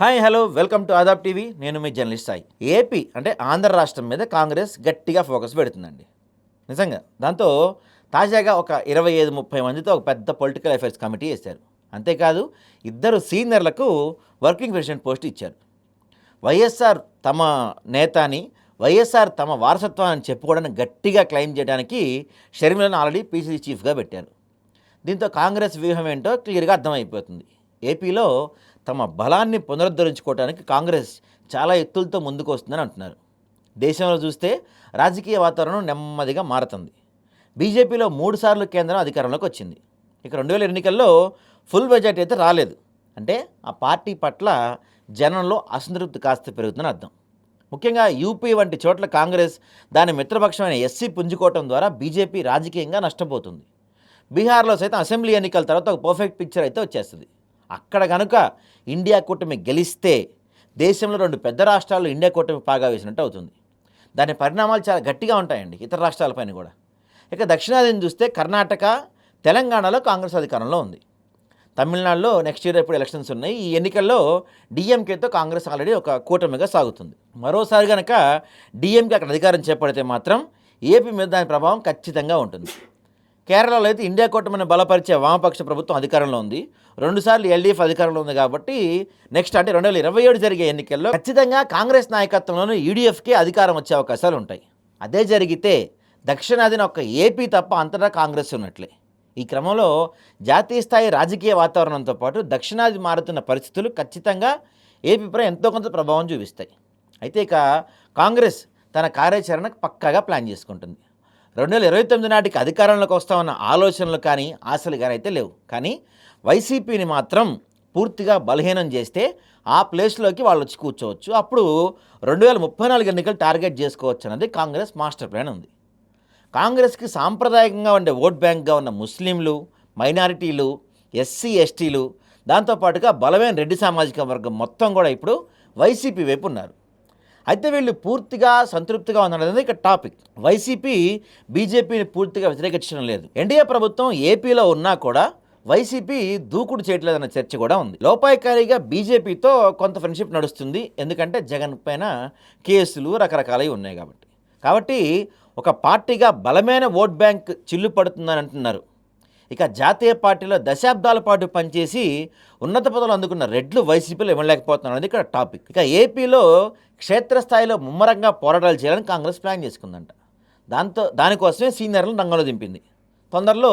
Hi hello welcome to Aadab TV. నేను మీ journalist Sai. AP అంటే ఆంధ్ర రాష్ట్రం మీద కాంగ్రెస్ గట్టిగా ఫోకస్ పెడుతుందండి. నిజంగా. దాంతో తాజాగా ఒక ఇరవై ఐదు ముప్పై మందితో ఒక పెద్ద పొలిటికల్ అఫైర్స్ కమిటీ వేశారు. అంతేకాదు ఇద్దరు సీనియర్లకు వర్కింగ్ ప్రెసిడెంట్ పోస్ట్ ఇచ్చారు. వైఎస్ఆర్ తమ నేత అని వైఎస్ఆర్ తమ వారసత్వాన్ని చెప్పుకోవడానికి గట్టిగా క్లెయిమ్ చేయడానికి షర్మిలను ఆల్రెడీ పీసీసీ చీఫ్గా పెట్టారు. దీంతో కాంగ్రెస్ వ్యూహం ఏంటో క్లియర్గా అర్థమైపోతుంది. ఏపీలో తమ బలాన్ని పునరుద్ధరించుకోవడానికి కాంగ్రెస్ చాలా ఎత్తులతో ముందుకు వస్తుందని అంటున్నారు. దేశంలో చూస్తే రాజకీయ వాతావరణం నెమ్మదిగా మారుతుంది. బీజేపీలో మూడుసార్లు కేంద్రం అధికారంలోకి వచ్చింది. ఇక రెండు వేల ఎన్నికల్లో ఫుల్ బడ్జెట్ అయితే రాలేదు. అంటే ఆ పార్టీ పట్ల జనంలో అసంతృప్తి కాస్త పెరుగుతుందని అర్థం. ముఖ్యంగా యూపీ వంటి చోట్ల కాంగ్రెస్ దాని మిత్రపక్షమైన ఎస్సీ పుంజుకోవటం ద్వారా బీజేపీ రాజకీయంగా నష్టపోతుంది. బీహార్లో సైతం అసెంబ్లీ ఎన్నికల తర్వాత ఒక పర్ఫెక్ట్ పిక్చర్ అయితే వచ్చేస్తుంది. అక్కడ కనుక ఇండియా కూటమి గెలిస్తే దేశంలో రెండు పెద్ద రాష్ట్రాల్లో ఇండియా కూటమి పాగా వేసినట్టు అవుతుంది. దాని పరిణామాలు చాలా గట్టిగా ఉంటాయండి ఇతర రాష్ట్రాలపైన కూడా. ఇక దక్షిణాదిని చూస్తే కర్ణాటక తెలంగాణలో కాంగ్రెస్ అధికారంలో ఉంది. తమిళనాడులో నెక్స్ట్ ఇయర్ ఇప్పుడు ఎలక్షన్స్ ఉన్నాయి. ఈ ఎన్నికల్లో డిఎంకేతో కాంగ్రెస్ ఆల్రెడీ ఒక కూటమిగా సాగుతుంది. మరోసారి కనుక డిఎంకే అక్కడ అధికారం చేపడితే మాత్రం ఏపీ మీద దాని ప్రభావం ఖచ్చితంగా ఉంటుంది. కేరళలో అయితే ఇండియా కూటమిని బలపరిచే వామపక్ష ప్రభుత్వం అధికారంలో ఉంది. రెండుసార్లు ఎల్డీఎఫ్ అధికారంలో ఉంది కాబట్టి నెక్స్ట్ అంటే రెండు వేల ఇరవై ఏడు జరిగే ఎన్నికల్లో ఖచ్చితంగా కాంగ్రెస్ నాయకత్వంలోనూ యూడీఎఫ్కి అధికారం వచ్చే అవకాశాలు ఉంటాయి. అదే జరిగితే దక్షిణాదిన ఒక ఏపీ తప్ప అంతటా కాంగ్రెస్ ఉన్నట్లే. ఈ క్రమంలో జాతీయ స్థాయి రాజకీయ వాతావరణంతో పాటు దక్షిణాది మారుతున్న పరిస్థితులు ఖచ్చితంగా ఏపీపై ఎంతో కొంత ప్రభావం చూపిస్తాయి. అయితే ఇక కాంగ్రెస్ తన కార్యాచరణకు పక్కాగా ప్లాన్ చేసుకుంటుంది. రెండు వేల ఇరవై తొమ్మిది నాటికి అధికారంలోకి వస్తామన్న ఆలోచనలు కానీ ఆశలు కానీ అయితే లేవు. కానీ వైసీపీని మాత్రం పూర్తిగా బలహీనం చేస్తే ఆ ప్లేస్లోకి వాళ్ళు వచ్చి కూర్చోవచ్చు. అప్పుడు రెండు వేల ముప్పై నాలుగు ఎన్నికలు టార్గెట్ చేసుకోవచ్చు అన్నది కాంగ్రెస్ మాస్టర్ ప్లాన్ ఉంది. కాంగ్రెస్కి సాంప్రదాయకంగా ఉండే ఓట్ బ్యాంక్గా ఉన్న ముస్లింలు మైనారిటీలు ఎస్సీ ఎస్టీలు దాంతోపాటుగా బలమైన రెడ్డి సామాజిక వర్గం మొత్తం కూడా ఇప్పుడు వైసీపీ వైపు ఉన్నారు. అయితే వీళ్ళు పూర్తిగా సంతృప్తిగా ఉన్నది ఇక్కడ టాపిక్. వైసీపీ బీజేపీని పూర్తిగా వ్యతిరేకించడం లేదు. ఎన్డీఏ ప్రభుత్వం ఏపీలో ఉన్నా కూడా వైసీపీ దూకుడు చేయట్లేదన్న చర్చ కూడా ఉంది. లోపాయకారిగా బీజేపీతో కొంత ఫ్రెండ్షిప్ నడుస్తుంది. ఎందుకంటే జగన్ పైన కేసులు రకరకాలవి ఉన్నాయి కాబట్టి. కాబట్టి ఒక పార్టీగా బలమైన ఓట్ బ్యాంక్ చిల్లు పడుతుందని అంటున్నారు. ఇక జాతీయ పార్టీలో దశాబ్దాల పాటు పనిచేసి ఉన్నత పదవులు అందుకున్న రెడ్లు వైసీపీలో ఇవ్వలేకపోతున్నారు. అనేది ఇక్కడ టాపిక్. ఇక ఏపీలో క్షేత్రస్థాయిలో ముమ్మరంగా పోరాటాలు చేయాలని కాంగ్రెస్ ప్లాన్ చేసుకుందంట. దాంతో దానికోసమే సీనియర్లను రంగంలో దింపింది. తొందరలో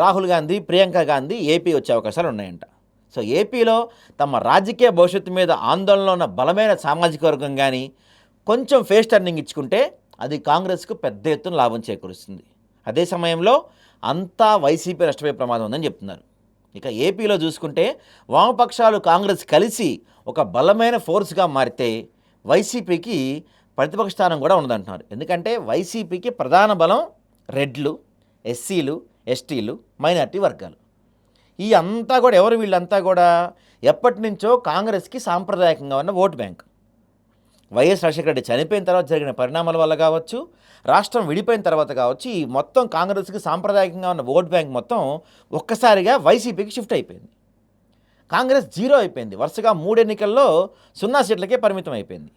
రాహుల్ గాంధీ ప్రియాంక గాంధీ ఏపీ వచ్చే అవకాశాలు ఉన్నాయంట. సో ఏపీలో తమ రాజకీయ భవిష్యత్తు మీద ఆందోళనలో ఉన్న బలమైన సామాజిక వర్గం కానీ కొంచెం ఫేస్ టర్నింగ్ ఇచ్చుకుంటే అది కాంగ్రెస్కు పెద్ద ఎత్తున లాభం చేకూరుస్తుంది. అదే సమయంలో అంతా వైసీపీ నష్టపోయే ప్రమాదం ఉందని చెప్తున్నారు. ఇక ఏపీలో చూసుకుంటే వామపక్షాలు కాంగ్రెస్ కలిసి ఒక బలమైన ఫోర్స్గా మారితే వైసీపీకి ప్రతిపక్ష స్థానం కూడా ఉండదంటున్నారు. ఎందుకంటే వైసీపీకి ప్రధాన బలం రెడ్లు ఎస్సీలు ఎస్టీలు మైనార్టీ వర్గాలు. ఈ అంతా కూడా ఎవరు వీళ్ళంతా కూడా ఎప్పటి నుంచో కాంగ్రెస్కి సాంప్రదాయకంగా ఉన్న vote bank. YS Rajasekhara Reddy చనిపోయిన తర్వాత జరిగిన పరిణామాల వల్ల కావచ్చు రాష్ట్రం విడిపోయిన తర్వాత కావచ్చు ఈ మొత్తం కాంగ్రెస్కి సాంప్రదాయకంగా ఉన్న ఓట్ బ్యాంక్ మొత్తం ఒక్కసారిగా వైసీపీకి షిఫ్ట్ అయిపోయింది. కాంగ్రెస్ జీరో అయిపోయింది. వరుసగా మూడు ఎన్నికల్లో సున్నా సీట్లకే పరిమితం అయిపోయింది.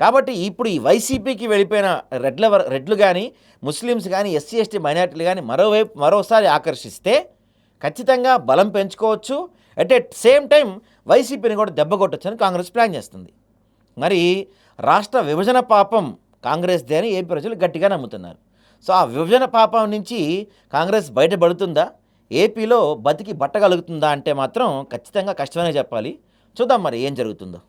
కాబట్టి ఇప్పుడు ఈ వైసీపీకి వెళ్ళిపోయిన రెడ్ల రెడ్లు కానీ ముస్లిమ్స్ కానీ ఎస్సీ ఎస్టీ మైనార్టీలు కానీ మరోవైపు మరోసారి ఆకర్షిస్తే ఖచ్చితంగా బలం పెంచుకోవచ్చు. అట్ ఎట్ సేమ్ టైం వైసీపీని కూడా దెబ్బ కొట్టొచ్చని కాంగ్రెస్ ప్లాన్ చేస్తుంది. మరి రాష్ట్ర విభజన పాపం కాంగ్రెస్దే అని ఏపీ ప్రజలు గట్టిగా నమ్ముతున్నారు. సో ఆ విభజన పాపం నుంచి కాంగ్రెస్ బయటపడుతుందా? ఏపీలో బతికి బట్టగలుగుతుందా అంటే మాత్రం ఖచ్చితంగా కష్టమనే చెప్పాలి. చూద్దాం మరి ఏం జరుగుతుందో.